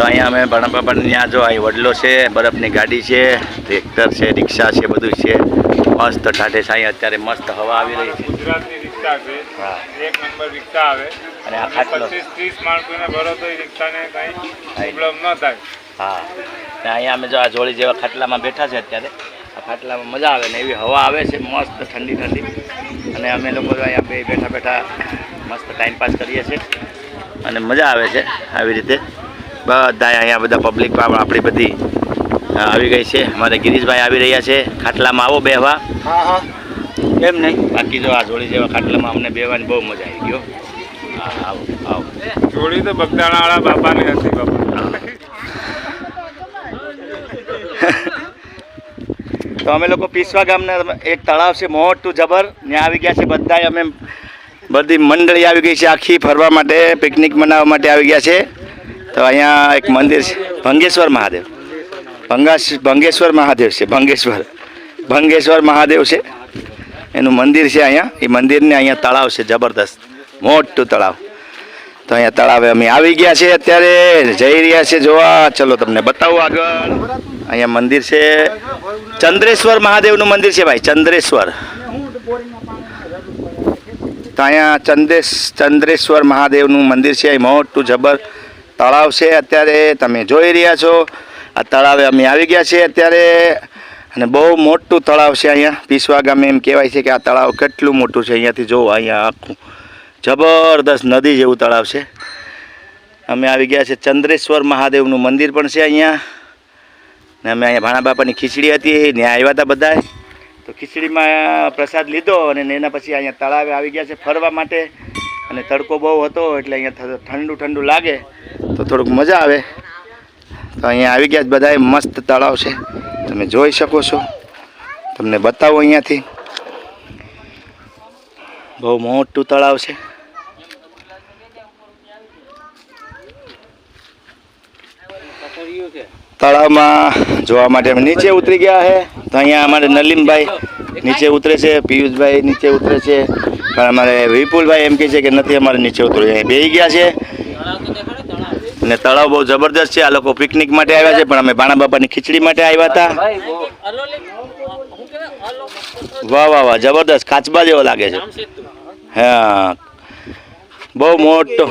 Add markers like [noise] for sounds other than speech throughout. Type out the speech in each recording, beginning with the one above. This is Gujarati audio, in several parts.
તો અહીંયા અમે ભણપાપાની ત્યાં જો અહીં વડલો છે બરફની ગાડી છે ટ્રેક્ટર છે રિક્ષા છે બધું છે. મસ્ત ઠાઠે સાંઈ અત્યારે મસ્ત હવા આવી રહી છે. ગુજરાતની રિક્ષા છે. એક નંબર રિક્ષા આવે. અને આ ખાટલો. ત્રીસ માણસોને ભરો તો રિક્ષાને કઈ પ્રોબ્લેમ ન થાય. હા. અહીંયા અમે જો આ જોડી જેવા ખાટલામાં બેઠા છે અત્યારે આ ખાટલામાં મજા આવે ને એવી હવા આવે છે મસ્ત ઠંડી ઠંડી. અને અમે લોકો અહીંયા બે બેઠા બેઠા મસ્ત ટાઈમ પાસ કરીએ છીએ. અને મજા આવે છે આવી રીતે. બધા અહીંયા બધા પબ્લિક આપણી બધી આવી ગઈ છે. અમારે ગિરીશભાઈ આવી રહ્યા છે. ખાટલામાં આવો બેહવા. હા હા. એમ નહીં. બાકી જો આ જોડી જેવા ખાટલામાં અમને બેહવાની બહુ મજા આવી ગયો આવો આવો. જોડી તો બગદાણાવાળા બાપાની હતી બાપા. [laughs] તો અમે લોકો પીસવા ગામના એક તળાવ છે મોટું જબર. ત્યાં આવી ગયા છે બધા અમે બધી મંડળી આવી ગઈ છે આખી ફરવા માટે પિકનિક મનાવવા માટે આવી ગયા છે. તો અહીંયા એક મંદિર છે. ભંગેશ્વર મહાદેવ. ભંગાશ ભંગેશ્વર મહાદેવ છે, ભંગેશ્વર. ભંગેશ્વર મહાદેવ છે. એનું મંદિર છે અહીંયા. એ મંદિરને અહીંયા તળાવ છે, જબરદસ્ત. મોટું તળાવ. તો અહીંયા તળાવે અમે આવી ગયા છે અત્યારે. જઈ રહ્યા છે જોવા. ચલો તમને બતાવું આગળ. અહીંયા મંદિર છે. ચંદ્રેશ્વર મહાદેવનું મંદિર છે ભાઈ, ચંદ્રેશ્વર. તો અહીંયા ચંદ્રેશ ચંદ્રેશ્વર મહાદેવનું મંદિર છે. અહીં મોટું જબર તળાવ છે અત્યારે તમે જોઈ રહ્યા છો. આ તળાવે અમે આવી ગયા છીએ અત્યારે. અને બહુ મોટું તળાવ છે અહીંયા. પીસવા ગામે એમ કહેવાય છે કે આ તળાવ કેટલું મોટું છે અહીંયાથી જોવો, અહીંયા આખું જબરદસ્ત નદી જેવું તળાવ છે. અમે આવી ગયા છે ચંદ્રેશ્વર મહાદેવનું મંદિર પણ છે અહીંયા. ને અમે અહીંયા ભાણા બાપાની ખીચડી હતી ત્યાં આવ્યા હતા બધાય તો ખીચડીમાં પ્રસાદ લીધો અને એના પછી અહીંયા તળાવે આવી ગયા છે ફરવા માટે. અને તડકો બહુ હતો એટલે અહીંયા ઠંડુ ઠંડુ લાગે. તો થોડુંક મજા આવે. તો અહીંયા આવી ગયા છે બધાય, મસ્ત તળાવ છે. તમે જોઈ શકો છો. તમને બતાવો અહીંયાથી. બહુ મોટું તળાવ છે. તળાવમાં જોવા માટે અમે નીચે ઉતરી ગયા છે તો અહીંયા અમારે નલીમભાઈ નીચે ઉતરે છે, પિયુષભાઈ નીચે ઉતરે છે. પણ અમારે વિપુલભાઈ એમ કહે છે કે નથી અમારે નીચે ઉતરવું. બેસી ગયા છે. અને તળાવ બહુ જબરદસ્ત છે. આ લોકો પિકનિક માટે આવ્યા છે, પણ અમે બાણા બાપાની ખીચડી માટે આવ્યા હતા. વાહ વાહ વાહ જબરદસ્ત કાચબા જેવો લાગે છે. હા. બહુ મોટો.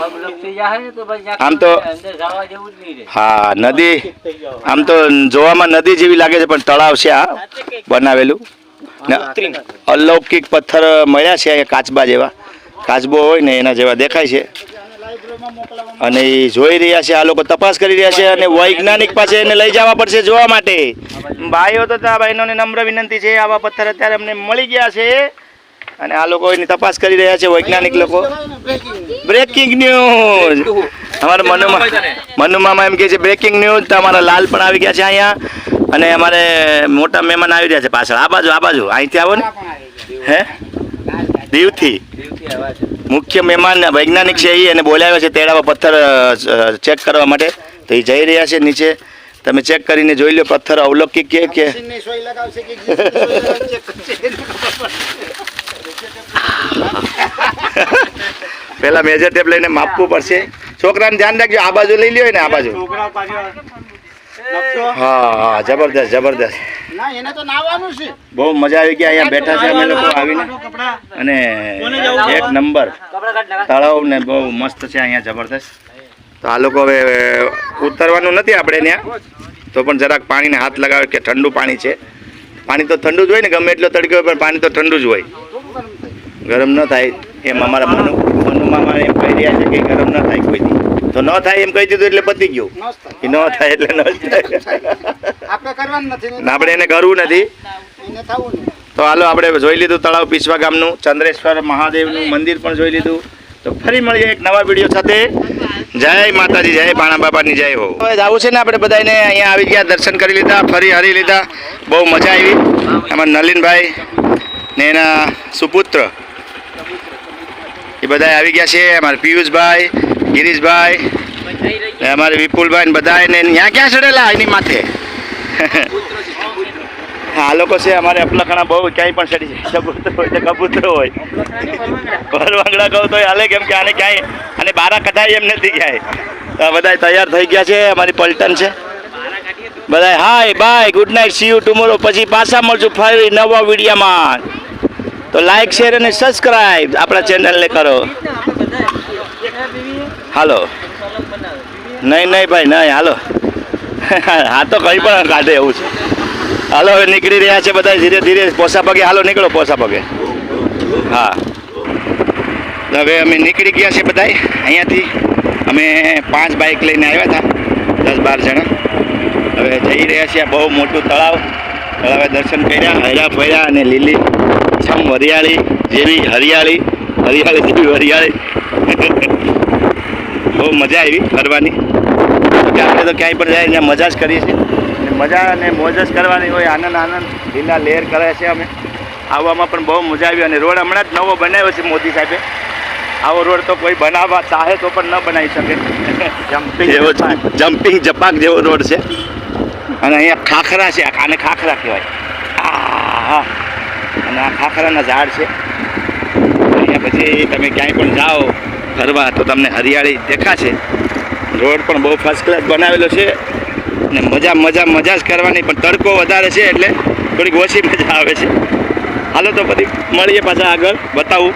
આમ તો હા, નદી આમ તો જોવામાં નદી જેવી લાગે છે, પણ તળાવ છે આ, બનાવેલું. ને અલૌકિક પથ્થર મળ્યા છે કાચબા જેવા. કાચબો હોય ને એના જેવા દેખાય છે. અને જોઈ રહ્યા છે આ લોકો તપાસ કરી રહ્યા છે અને વૈજ્ઞાનિક પાસે એને લઈ જવા પડશે જોવા માટે. ભાઈઓ તથા બહેનોને નમ્ર વિનંતી છે આવા પથ્થર અત્યારે અમને મળી ગયા છે અને આ લોકો એની તપાસ કરી રહ્યા છે વૈજ્ઞાનિક લોકો. બ્રેકિંગ ન્યૂઝ અમારા મનુમા મનુમામા એમ કહે છે બ્રેકિંગ ન્યૂઝ તો અમારા લાલ પણ આવી ગયા છે અહીંયા. અને અમારે મોટા મહેમાન આવી રહ્યા છે પાછળ. આ બાજુ આ બાજુ. અહીંથી આવો ને. હે? દીવથી. મુખ્ય મહેમાન વૈજ્ઞાનિક છે એ એને બોલાવ્યા છે તેડાવા પથ્થર ચેક કરવા માટે. તો એ જઈ રહ્યા છે નીચે. તમે ચેક કરીને જોઈ લો પથ્થર અવલૌકિક કે કે? [laughs] પેલા મેજર ટેપ લઈને માપવું પડશે. છોકરાને ધ્યાન રાખજો આ બાજુ લઈ લ્યો ને આ બાજુ. હા હા જબરદસ્ત જબરદસ્ત. ના એને તો નાવાનું છે. બહુ મજા આવી ગયા અહીંયા બેઠા છે અમે લોકો આવીને. અને એક નંબર. તળાવ ને બહુ મસ્ત છે અહીંયા જબરદસ્ત. તો આ લોકો હવે ઉતરવાનું નથી આપણે ત્યાં. તો પણ જરાક પાણીને હાથ લગાવે કે ઠંડુ પાણી છે. પાણી તો ઠંડુ જ હોય ને ગમે એટલો તડક્યો હોય પણ પાણી તો ઠંડુ જ હોય. ગરમ ન થાય. એમ અમારા મનુ મનુમાં એમ કહી રહ્યા છે કે ગરમ ન થાય કોઈ. તો ન થાય એમ કહી દીધું એટલે પતી ગયું. એ ન થાય એટલે ન થાય. આપણે કરવાનું નથી આપણે એને કરવું નથી. તો હાલો આપણે જોઈ લીધું તળાવ પીસવા ગામનું ચંદ્રેશ્વર મહાદેવનું મંદિર પણ જોઈ લીધું. તો ફરી મળીએ એક નવા વીડિયો સાથે. જય માતાજી જય બાણા બાપાની જય હો. આવું છે ને આપણે બધાને અહીંયા આવી ગયા દર્શન કરી લીધા ફરી હરી લીધા. બહુ મજા આવી. આમાં નલિનભાઈ ને એના સુપુત્ર એ બધા આવી ગયા છે. અમારા પિયુષભાઈ, ગિરીશભાઈ, અમારે વિપુલભાઈ બધા એને ત્યાં ક્યાં ચડેલા એની માથે? આ લોકો છે, અમારે અપલખણા બહુ ક્યાંય પણ ચડી છે કબૂતર હોય તો કબૂતર હોય. પરવાંગડા કહું તો હાલે કેમ કે આને ક્યાંય અને બારા કઢાય એમ નથી ક્યાંય. બધા તૈયાર થઈ ગયા છે. અમારી પલટન છે. બધા hi bye good night see you tomorrow પછી પાછા મળશું ફરી નવા વિડીયોમાં. તો લાઈક શેર અને સબસ્ક્રાઈબ આપણા ચેનલને કરો. હાલો. નહીં નહીં ભાઈ, નહીં, હાલો. [laughs] હા, તો કંઈ પણ કાઢે એવું છે. હાલો, હવે નીકળી રહ્યા છે બધા ધીરે ધીરે. પોસા પગે, હાલો, નીકળો પોસા પગે. હા. હવે અમે નીકળી ગયા છે બધા અહીંયાથી અમે પાંચ બાઇક લઈને આવ્યા હતા. દસ બાર જણા. હવે જઈ રહ્યા છીએ બહુ મોટું તળાવ. તળાવે દર્શન કર્યા, હૈરા ફર્યા અને લીલી. છમ હરિયાળી જેવી હરિયાળી હરિયાળી જેવી હરિયાળી બહુ મજા આવી ફરવાની. આપણે તો ક્યાંય પણ જાય ત્યાં મજા જ કરીએ છીએ. મજા અને મોજ જ કરવાની હોય આનંદ આનંદ. લીલા લહેર કરે છે અમે. આવવામાં પણ બહુ મજા આવી અને રોડ હમણાં જ નવો બનાવ્યો છે મોદી સાહેબે. આવો રોડ તો કોઈ બનાવવા ચાહે તો પણ ન બનાવી શકે. જમ્પિંગ જેવો જમ્પિંગ જપાક જેવો રોડ છે. અને અહીંયા ખાખરા છે આને ખાખરા કહેવાય. અને ખાખરાના ઝાડ છે. અહીંયા પછી તમે ક્યાંય પણ જાઓ, ફરવા, તો તમને હરિયાળી દેખાશે. રોડ પણ બહુ ફર્સ્ટ ક્લાસ બનાવેલો છે ને મજા મજા મજા જ કરવાની, પણ તડકો વધારે છે એટલે થોડીક ઓછી મજા આવે છે. હાલો તો પછી મળીએ પાછા આગળ, બતાવું.